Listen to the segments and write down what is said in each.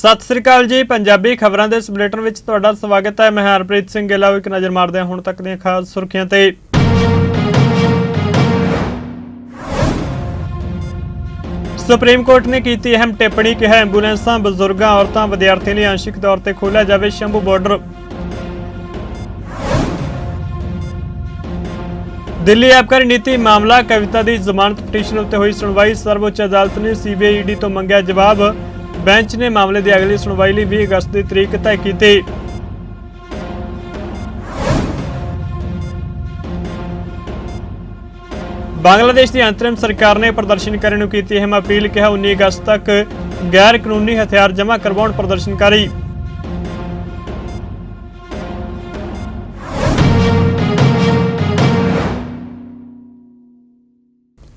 ਸਤਿ ਸ੍ਰੀ ਅਕਾਲ ਜੀ, ਪੰਜਾਬੀ ਖਬਰਾਂ ਦੇ ਇਸ ਬੁਲੇਟਿਨ ਵਿੱਚ ਤੁਹਾਡਾ ਸਵਾਗਤ ਹੈ। ਮੈਂ ਹਰਪ੍ਰੀਤ ਸਿੰਘ ਗਿੱਲਾ ਇੱਕ ਨਜ਼ਰ ਮਾਰਦੇ ਹਾਂ ਹੁਣ ਤੱਕ ਦੀਆਂ ਖਾਸ ਸੁਰਖੀਆਂ ਤੇ। ਸੁਪਰੀਮ ਕੋਰਟ ਨੇ ਕੀਤੀ ਅਹਿਮ ਟਿੱਪਣੀ ਕਿ ਐਂਬੂਲੈਂਸਾਂ, ਬਜ਼ੁਰਗਾਂ, ਔਰਤਾਂ, ਵਿਦਿਆਰਥੀਆਂ ਲਈ ਆਂਸ਼ਿਕ ਤੌਰ ਤੇ ਖੋਲ੍ਹਿਆ ਜਾਵੇ ਸ਼ੰਭੂ ਬਾਰਡਰ। ਦਿੱਲੀ ਆਬਕਾਰੀ ਨੀਤੀ ਮਾਮਲਾ, ਕਵਿਤਾ ਦੀ ਜ਼ਮਾਨਤ ਪਟੀਸ਼ਨ ਉੱਤੇ ਹੋਈ ਸੁਣਵਾਈ, ਸਰਵਉੱਚ ਅਦਾਲਤ ਨੇ ਸੀਬੀਆਈ ਈਡੀ ਤੋਂ ਮੰਗਿਆ ਜਵਾਬ। ਬੈਂਚ ਨੇ ਮਾਮਲੇ ਦੀ ਅਗਲੀ ਸੁਣਵਾਈ ਲਈ 20 ਅਗਸਤ ਦੀ ਤਰੀਕ ਤੈਅ ਕੀਤੀ। ਬੰਗਲਾਦੇਸ਼ ਦੀ ਅੰਤਰਿਮ ਸਰਕਾਰ ਨੇ ਪ੍ਰਦਰਸ਼ਨਕਾਰੀਆਂ ਨੂੰ ਕੀਤੀ ਅਹਿਮ ਅਪੀਲ, ਕਿਹਾ 19 ਅਗਸਤ ਤੱਕ ਗੈਰ ਕਾਨੂੰਨੀ ਹਥਿਆਰ ਜਮ੍ਹਾਂ ਕਰਵਾਉਣ ਪ੍ਰਦਰਸ਼ਨਕਾਰੀ।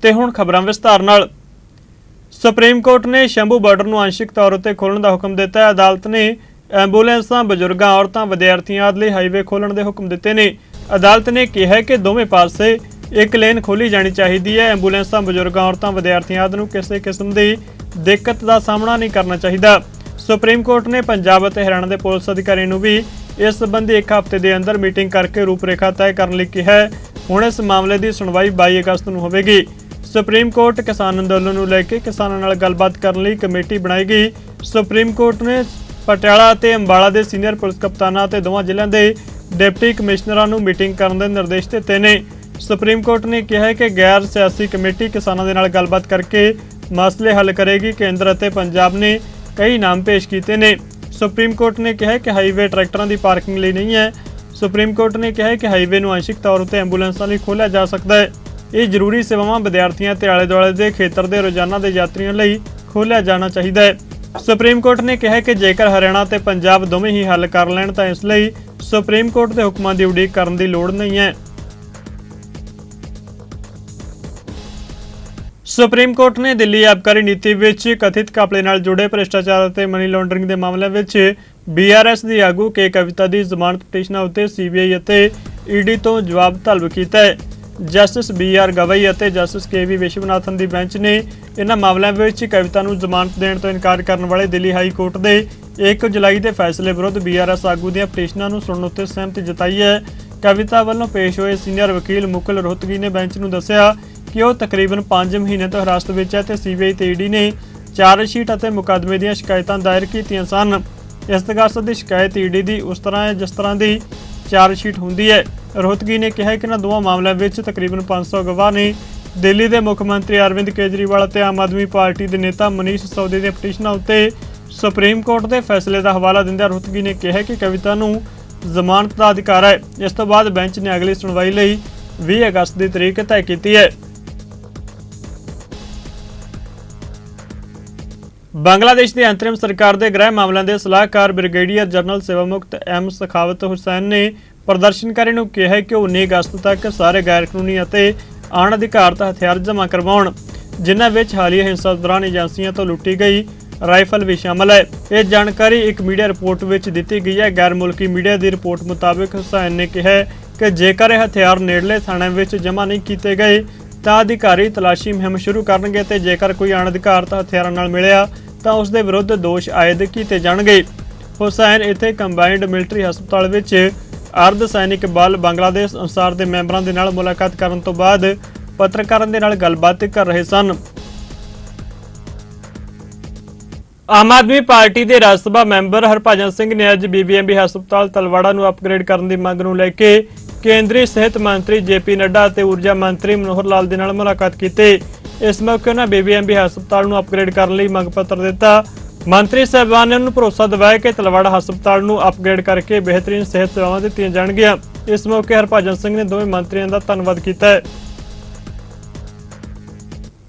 ਤੇ ਹੁਣ ਖਬਰਾਂ ਵਿਸਤਾਰ ਨਾਲ। ਸੁਪਰੀਮ ਕੋਰਟ ਨੇ ਸ਼ੰਭੂ ਬਾਰਡਰ ਨੂੰ ਅੰਸ਼ਿਕ ਤੌਰ ਉੱਤੇ ਖੋਲ੍ਹਣ ਦਾ ਹੁਕਮ ਦਿੱਤਾ ਹੈ। ਅਦਾਲਤ ਨੇ ਐਂਬੂਲੈਂਸਾਂ, ਬਜ਼ੁਰਗਾਂ, ਔਰਤਾਂ, ਵਿਦਿਆਰਥੀਆਂ ਆਦਿ ਲਈ ਹਾਈਵੇ ਖੋਲ੍ਹਣ ਦੇ ਹੁਕਮ ਦਿੱਤੇ ਨੇ। ਅਦਾਲਤ ਨੇ ਕਿਹਾ ਕਿ ਦੋਵੇਂ ਪਾਸੇ ਇੱਕ ਲੇਨ ਖੋਲੀ ਜਾਣੀ ਚਾਹੀਦੀ ਹੈ। ਐਂਬੂਲੈਂਸਾਂ, ਬਜ਼ੁਰਗਾਂ, ਔਰਤਾਂ, ਵਿਦਿਆਰਥੀਆਂ ਆਦਿ ਨੂੰ ਕਿਸੇ ਕਿਸਮ ਦੀ ਦਿੱਕਤ ਦਾ ਸਾਹਮਣਾ ਨਹੀਂ ਕਰਨਾ ਚਾਹੀਦਾ। ਸੁਪਰੀਮ ਕੋਰਟ ਨੇ ਪੰਜਾਬ ਅਤੇ ਹਰਿਆਣਾ ਦੇ ਪੁਲਿਸ ਅਧਿਕਾਰੀ ਨੂੰ ਵੀ ਇਸ ਸੰਬੰਧੀ ਇੱਕ ਹਫ਼ਤੇ ਦੇ ਅੰਦਰ ਮੀਟਿੰਗ ਕਰਕੇ ਰੂਪਰੇਖਾ ਤੈਅ ਕਰਨ ਲਈ ਕਿਹਾ ਹੈ। ਹੁਣ ਇਸ ਮਾਮਲੇ ਦੀ ਸੁਣਵਾਈ 22 ਅਗਸਤ ਨੂੰ ਹੋਵੇਗੀ। ਸੁਪਰੀਮ ਕੋਰਟ ਕਿਸਾਨ ਅੰਦੋਲਨ ਨੂੰ ਲੈ ਕੇ ਕਿਸਾਨਾਂ ਨਾਲ ਗੱਲਬਾਤ ਕਰਨ ਲਈ ਕਮੇਟੀ ਬਣਾਏਗੀ ਸੁਪਰੀਮ ਕੋਰਟ ਨੇ ਪਟਿਆਲਾ ਅਤੇ ਅੰਬਾਲਾ ਦੇ ਸੀਨੀਅਰ ਪੁਲਿਸ ਕਪਤਾਨਾਂ ਅਤੇ ਦੋਵਾਂ ਜ਼ਿਲ੍ਹਿਆਂ ਦੇ ਡਿਪਟੀ ਕਮਿਸ਼ਨਰਾਂ ਨੂੰ ਮੀਟਿੰਗ ਕਰਨ ਦੇ ਨਿਰਦੇਸ਼ ਦਿੱਤੇ ਨੇ। ਸੁਪਰੀਮ ਕੋਰਟ ਨੇ ਕਿਹਾ ਹੈ ਕਿ ਗੈਰ ਸਿਆਸੀ ਕਮੇਟੀ ਕਿਸਾਨਾਂ ਦੇ ਨਾਲ ਗੱਲਬਾਤ ਕਰਕੇ ਮਸਲੇ ਹੱਲ ਕਰੇਗੀ। ਕੇਂਦਰ ਅਤੇ ਪੰਜਾਬ ਨੇ ਕਈ ਨਾਮ ਪੇਸ਼ ਕੀਤੇ ਨੇ। ਸੁਪਰੀਮ ਕੋਰਟ ਨੇ ਕਿਹਾ ਕਿ ਹਾਈਵੇ ਟਰੈਕਟਰਾਂ ਦੀ ਪਾਰਕਿੰਗ ਲਈ ਨਹੀਂ ਹੈ। ਸੁਪਰੀਮ ਕੋਰਟ ਨੇ ਕਿਹਾ ਕਿ ਹਾਈਵੇ ਨੂੰ ਅੰਸ਼ਿਕ ਤੌਰ ਉੱਤੇ ਐਂਬੂਲੈਂਸਾਂ ਲਈ ਖੋਲ੍ਹਿਆ ਜਾ ਸਕਦਾ ਹੈ। ਇਹ ਜ਼ਰੂਰੀ ਸੇਵਾਵਾਂ ਵਿਦਿਆਰਥੀਆਂ ਤੇ ਆਲੇ ਦੁਆਲੇ ਦੇ ਖੇਤਰ ਦੇ ਰੋਜ਼ਾਨਾ ਦੇ ਯਾਤਰੀਆਂ ਲਈ ਖੋਲ੍ਹਿਆ ਜਾਣਾ ਚਾਹੀਦਾ ਹੈ। ਸੁਪਰੀਮ ਕੋਰਟ ਨੇ ਕਿਹਾ ਕਿ ਜੇਕਰ ਹਰਿਆਣਾ ਤੇ ਪੰਜਾਬ ਦੋਵੇਂ ਹੀ ਹੱਲ ਕਰ ਲੈਣ ਤਾਂ ਇਸ ਲਈ ਸੁਪਰੀਮ ਕੋਰਟ ਦੇ ਹੁਕਮਾਂ ਦੀ ਉਡੀਕ ਕਰਨ ਦੀ ਲੋੜ ਨਹੀਂ ਹੈ। ਸੁਪਰੀਮ ਕੋਰਟ ਨੇ ਦਿੱਲੀ ਆਬਕਾਰੀ ਨੀਤੀ ਵਿੱਚ ਕਥਿਤ ਕਾਪਲੇ ਨਾਲ ਜੁੜੇ ਭ੍ਰਿਸ਼ਟਾਚਾਰ ਅਤੇ ਮਨੀ ਲਾਂਡਰਿੰਗ ਦੇ ਮਾਮਲਿਆਂ ਵਿੱਚ ਬੀਆਰਐਸ ਦੀ ਆਗੂ ਕੇ ਕਵਿਤਾ ਦੀ ਜ਼ਮਾਨਤ ਪਟੀਸ਼ਨਾਂ ਉੱਤੇ ਸੀਬੀਆਈ ਅਤੇ ਈਡੀ ਤੋਂ ਜਵਾਬ ਤਲਬ ਕੀਤਾ ਹੈ। ਜਸਟਿਸ ਬੀ ਆਰ ਗਵਈ ਅਤੇ ਜਸਟਿਸ ਕੇ ਵੀ ਵਿਸ਼ਵਨਾਥਨ ਦੀ ਬੈਂਚ ਨੇ ਇਹਨਾਂ ਮਾਮਲਿਆਂ ਵਿੱਚ ਕਵਿਤਾ ਨੂੰ ਜ਼ਮਾਨਤ ਦੇਣ ਤੋਂ ਇਨਕਾਰ ਕਰਨ ਵਾਲੇ ਦਿੱਲੀ ਹਾਈ ਕੋਰਟ ਦੇ 1 ਜੁਲਾਈ ਦੇ ਫੈਸਲੇ ਵਿਰੁੱਧ ਬੀਆਰਐਸ ਆਗੂ ਦੀਆਂ ਪਟੀਸ਼ਨਾਂ ਨੂੰ ਸੁਣਨ ਉੱਤੇ ਸਹਿਮਤੀ ਜਤਾਈ ਹੈ। ਕਵਿਤਾ ਵੱਲੋਂ ਪੇਸ਼ ਹੋਏ ਸੀਨੀਅਰ ਵਕੀਲ ਮੁਕੁਲ ਰੋਹਤਗੀ ਨੇ ਬੈਂਚ ਨੂੰ ਦੱਸਿਆ ਕਿ ਉਹ ਤਕਰੀਬਨ 5 ਮਹੀਨੇ ਤੋਂ ਹਿਰਾਸਤ ਵਿੱਚ ਹੈ ਤੇ ਸੀਬੀਆਈ ਤੇ ਈਡੀ ਨੇ ਚਾਰਜ ਸ਼ੀਟ ਅਤੇ ਮੁਕੱਦਮੇ ਦੀਆਂ ਸ਼ਿਕਾਇਤਾਂ ਦਾਇਰ ਕੀਤੀਆਂ ਸਨ। ਇਸ ਤਗਾਸਤ ਦੀ ਸ਼ਿਕਾਇਤ ਈਡੀ ਦੀ ਉਸ ਤਰ੍ਹਾਂ ਹੈ ਜਿਸ ਤਰ੍ਹਾਂ ਦੀ ਚਾਰਜ ਸ਼ੀਟ ਹੁੰਦੀ ਹੈ। ਰੋਹਤਗੀ ਨੇ ਕਿਹਾ ਕਿ ਇਹਨਾਂ ਦੋਵਾਂ ਮਾਮਲਿਆਂ ਵਿੱਚ ਤਕਰੀਬਨ 500 ਗਵਾਹ ਨੇ। ਦਿੱਲੀ ਦੇ ਮੁੱਖ ਮੰਤਰੀ ਅਰਵਿੰਦ ਕੇਜਰੀਵਾਲ ਅਤੇ ਆਮ ਆਦਮੀ ਪਾਰਟੀ ਦੇ ਨੇਤਾ ਮਨੀਸ਼ ਸੌਦੇ ਦੀਆਂ ਪਟੀਸ਼ਨਾਂ ਉੱਤੇ ਸੁਪਰੀਮ ਕੋਰਟ ਦੇ ਫੈਸਲੇ ਦਾ ਹਵਾਲਾ ਦਿੰਦਿਆਂ ਰੋਹਤਗੀ ਨੇ ਕਿਹਾ ਕਿ ਕਵਿਤਾ ਨੂੰ ਜ਼ਮਾਨਤ ਦਾ ਅਧਿਕਾਰ ਹੈ। ਇਸ ਤੋਂ ਬਾਅਦ ਬੈਂਚ ਨੇ ਅਗਲੀ ਸੁਣਵਾਈ ਲਈ 20 ਅਗਸਤ ਦੀ ਤਰੀਕ ਤੈਅ ਕੀਤੀ ਹੈ। ਬੰਗਲਾਦੇਸ਼ ਦੀ ਅੰਤਰਿਮ ਸਰਕਾਰ ਦੇ ਗ੍ਰਹਿ ਮਾਮਲਿਆਂ ਦੇ ਸਲਾਹਕਾਰ ਬ੍ਰਿਗੇਡੀਅਰ ਜਨਰਲ ਸੇਵਾਮੁਕਤ ਐਮ ਸਖਾਵਤ ਹੁਸੈਨ ਨੇ ਪ੍ਰਦਰਸ਼ਨਕਾਰੀ ਨੂੰ ਕਿਹਾ ਕਿ ਉਹ 19 ਅਗਸਤ ਤੱਕ ਸਾਰੇ ਗੈਰ ਕਾਨੂੰਨੀ ਅਤੇ ਅਣਅਧਿਕਾਰਤ ਹਥਿਆਰ ਜਮ੍ਹਾਂ ਕਰਵਾਉਣ, ਜਿਨ੍ਹਾਂ ਵਿੱਚ ਹਾਲੀਆ ਹਿੰਸਾ ਦੌਰਾਨ ਏਜੰਸੀਆਂ ਤੋਂ ਲੁੱਟੀ ਗਈ ਰਾਈਫਲ ਵੀ ਸ਼ਾਮਲ ਹੈ। ਇਹ ਜਾਣਕਾਰੀ ਇੱਕ ਮੀਡੀਆ ਰਿਪੋਰਟ ਵਿੱਚ ਦਿੱਤੀ ਗਈ ਹੈ। ਗੈਰ ਮੁਲਕੀ ਮੀਡੀਆ ਦੀ ਰਿਪੋਰਟ ਮੁਤਾਬਕ ਹੁਸੈਨ ਨੇ ਕਿਹਾ ਕਿ ਜੇਕਰ ਇਹ ਹਥਿਆਰ ਨੇੜਲੇ ਥਾਣਿਆਂ ਵਿੱਚ ਜਮ੍ਹਾਂ ਨਹੀਂ ਕੀਤੇ ਗਏ, ਤਾਂ ਅਧਿਕਾਰੀ ਤਲਾਸ਼ੀ ਮੁਹਿੰਮ ਸ਼ੁਰੂ ਕਰਨਗੇ ਤੇ ਜੇਕਰ ਕੋਈ ਅਣਅਧਿਕਾਰਤ ਹਥਿਆਰਾਂ ਨਾਲ ਮਿਲਿਆ, ਤਾਂ ਉਸ ਦੇ ਵਿਰੁੱਧ ਦੋਸ਼ ਆਇਦ ਕੀਤੇ ਜਾਣਗੇ। ਹੁਸੈਨ ਇੱਥੇ ਕੰਬਾਈਨਡ ਮਿਲਟਰੀ ਹਸਪਤਾਲ ਵਿੱਚ ਅਰਧ ਸੈਨਿਕ ਬਲ ਬੰਗਲਾਦੇਸ਼ ਅਨਸਾਰ ਦੇ ਮੈਂਬਰਾਂ ਦੇ ਨਾਲ ਮੁਲਾਕਾਤ ਕਰਨ ਤੋਂ ਬਾਅਦ ਪੱਤਰਕਾਰਾਂ ਦੇ ਨਾਲ ਗੱਲਬਾਤ ਕਰ ਰਹੇ ਸਨ। ਆਮ ਆਦਮੀ ਪਾਰਟੀ ਦੇ ਰਾਜ ਸਭਾ ਮੈਂਬਰ ਹਰਭਜਨ ਸਿੰਘ ਨੇ ਅੱਜ ਬੀਬੀਐਮਬੀ ਹਸਪਤਾਲ ਤਲਵਾੜਾ ਨੂੰ ਅਪਗ੍ਰੇਡ ਕਰਨ ਦੀ ਮੰਗ ਨੂੰ ਲੈ ਕੇ ਕੇਂਦਰੀ ਸਿਹਤ ਮੰਤਰੀ ਜੇਪੀ ਨੱਡਾ ਅਤੇ ਊਰਜਾ ਮੰਤਰੀ ਮਨੋਹਰ ਲਾਲ ਦੇ ਨਾਲ ਮੁਲਾਕਾਤ ਕੀਤੀ। ਇਸ ਮੌਕੇ ਉਹਨਾਂ ਬੀਬੀਐਮਬੀ ਹਸਪਤਾਲ ਨੂੰ ਅਪਗ੍ਰੇਡ ਕਰਨ ਲਈ ਮੰਗ ਪੱਤਰ ਦਿੱਤਾ। ਮੰਤਰੀ ਸਾਹਿਬਾਨ ਨੇ ਉਹਨੂੰ ਭਰੋਸਾ ਦਿਵਾਇਆ ਕਿ ਤਲਵਾੜਾ ਹਸਪਤਾਲ ਨੂੰ ਅਪਗ੍ਰੇਡ ਕਰਕੇ ਬਿਹਤਰੀਨ ਸਿਹਤ ਸੇਵਾਵਾਂ ਦਿੱਤੀਆਂ ਜਾਣਗੀਆਂ। ਇਸ ਮੌਕੇ ਹਰਭਜਨ ਸਿੰਘ ਨੇ ਦੋਵੇਂ ਮੰਤਰੀਆਂ ਦਾ ਧੰਨਵਾਦ ਕੀਤਾ ਹੈ।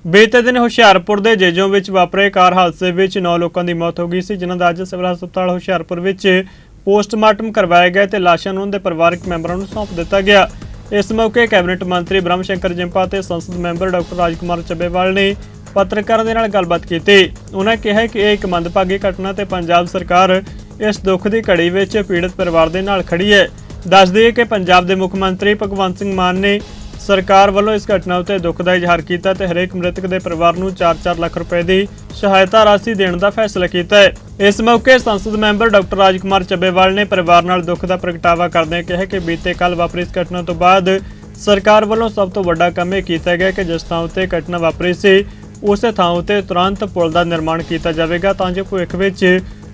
ਬੀਤੇ ਦਿਨ ਹੁਸ਼ਿਆਰਪੁਰ ਦੇ ਜੇਜੋਂ ਵਿੱਚ ਵਾਪਰੇ ਕਾਰ ਹਾਦਸੇ ਵਿੱਚ 9 ਲੋਕਾਂ ਦੀ ਮੌਤ ਹੋ ਗਈ ਸੀ, ਜਿਨ੍ਹਾਂ ਦਾ ਅੱਜ ਸਿਵਲ ਹਸਪਤਾਲ ਹੁਸ਼ਿਆਰਪੁਰ ਵਿੱਚ ਪੋਸਟਮਾਰਟਮ ਕਰਵਾਇਆ ਗਿਆ ਤੇ ਲਾਸ਼ਾਂ ਨੂੰ ਉਹਨਾਂ ਦੇ ਪਰਿਵਾਰਕ ਮੈਂਬਰਾਂ ਨੂੰ ਸੌਂਪ ਦਿੱਤਾ ਗਿਆ। ਇਸ ਮੌਕੇ ਕੈਬਨਿਟ ਮੰਤਰੀ ਬ੍ਰਹਮ ਸ਼ੰਕਰ ਜਿੰਪਾ ਤੇ ਸੰਸਦ ਮੈਂਬਰ ਡਾਕਟਰ ਰਾਜਕੁਮਾਰ ਚੱਬੇਵਾਲ ਨੇ ਪੱਤਰਕਾਰਾਂ ਦੇ ਨਾਲ ਗੱਲਬਾਤ ਕੀਤੀ। ਉਹਨਾਂ ਕਿਹਾ ਕਿ ਇਹ ਇੱਕ ਮੰਦਭਾਗੀ ਘਟਨਾ ਤੇ ਪੰਜਾਬ ਸਰਕਾਰ ਇਸ ਦੁੱਖ ਦੀ ਘੜੀ ਵਿੱਚ ਪੀੜਤ ਪਰਿਵਾਰ ਦੇ ਨਾਲ ਖੜੀ ਹੈ। ਦੱਸ ਦਈਏ ਕਿ ਪੰਜਾਬ ਦੇ ਮੁੱਖ ਮੰਤਰੀ ਭਗਵੰਤ ਸਿੰਘ ਮਾਨ ਨੇ ਸਰਕਾਰ ਵੱਲੋਂ ਇਸ ਘਟਨਾ ਉੱਤੇ ਦੁੱਖ ਦਾ ਇਜ਼ਹਾਰ ਕੀਤਾ ਤੇ ਹਰੇਕ ਮ੍ਰਿਤਕ ਦੇ ਪਰਿਵਾਰ ਨੂੰ 4-4 ਲੱਖ ਰੁਪਏ ਦੀ ਸਹਾਇਤਾ ਰਾਸ਼ੀ ਦੇਣ ਦਾ ਫੈਸਲਾ ਕੀਤਾ ਹੈ। ਇਸ ਮੌਕੇ ਸੰਸਦ ਮੈਂਬਰ ਡਾਕਟਰ ਰਾਜਕੁਮਾਰ ਚੱਬੇਵਾਲ ਨੇ ਪਰਿਵਾਰ ਨਾਲ ਦੁੱਖ ਦਾ ਪ੍ਰਗਟਾਵਾ ਕਰਦਿਆਂ ਕਿਹਾ ਕਿ ਬੀਤੇ ਕੱਲ ਵਾਪਰੀ ਇਸ ਘਟਨਾ ਤੋਂ ਬਾਅਦ ਸਰਕਾਰ ਵੱਲੋਂ ਸਭ ਤੋਂ ਵੱਡਾ ਕੰਮ ਇਹ ਕੀਤਾ ਗਿਆ ਕਿ ਜਿਸ ਥਾਂ ਉੱਤੇ ਘਟਨਾ ਵਾਪਰੀ ਸੀ ਉਸੇ ਥਾਂ ਉੱਤੇ ਤੁਰੰਤ ਪੁਲ ਦਾ ਨਿਰਮਾਣ ਕੀਤਾ ਜਾਵੇਗਾ ਤਾਂ ਜੋ ਭਵਿੱਖ ਵਿੱਚ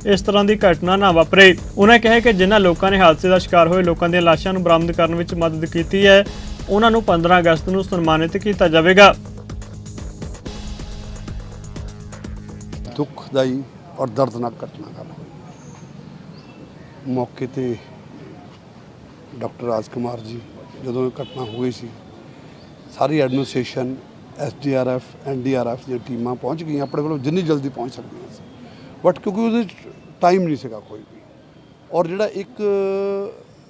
ਇਸ ਤਰ੍ਹਾਂ ਦੀ ਘਟਨਾ ਨਾ ਵਾਪਰੇ। ਉਹਨਾਂ ਕਿਹਾ ਕਿ ਜਿਨ੍ਹਾਂ ਲੋਕਾਂ ਨੇ ਹਾਦਸੇ ਦਾ ਸ਼ਿਕਾਰ ਹੋਏ ਲੋਕਾਂ ਦੀਆਂ ਲਾਸ਼ਾਂ ਨੂੰ ਬਰਾਮਦ ਕਰਨ ਵਿੱਚ ਮਦਦ ਕੀਤੀ ਹੈ ਉਹਨਾਂ ਨੂੰ 15 ਅਗਸਤ ਨੂੰ ਸਨਮਾਨਿਤ ਕੀਤਾ ਜਾਵੇਗਾ। ਦੁਖਦਾਈ ਔਰ ਦਰਦਨਾਕ ਘਟਨਾ ਗੱਲ ਹੋਈ ਮੌਕੇ ਤੇ ਡਾਕਟਰ ਰਾਜਕੁਮਾਰ ਜੀ, ਜਦੋਂ ਇਹ ਘਟਨਾ ਹੋਈ ਸੀ, ਸਾਰੀ ਐਡਮਿਨਿਸਟ੍ਰੇਸ਼ਨ ਐਸਡੀਆਰਐਫ ਐਨਡੀਆਰਐਫ ਦੀਆਂ ਟੀਮਾਂ ਪਹੁੰਚ ਗਈਆਂ, ਆਪਣੇ ਵੱਲੋਂ ਜਿੰਨੀ ਜਲਦੀ ਪਹੁੰਚ ਸਕਦੀਆਂ ਸੀ। ਬਟ ਕਿਉਂਕਿ ਉਹਦੇ ਟਾਈਮ ਨਹੀਂ ਸੀਗਾ ਕੋਈ ਵੀ। ਔਰ ਜਿਹੜਾ ਇੱਕ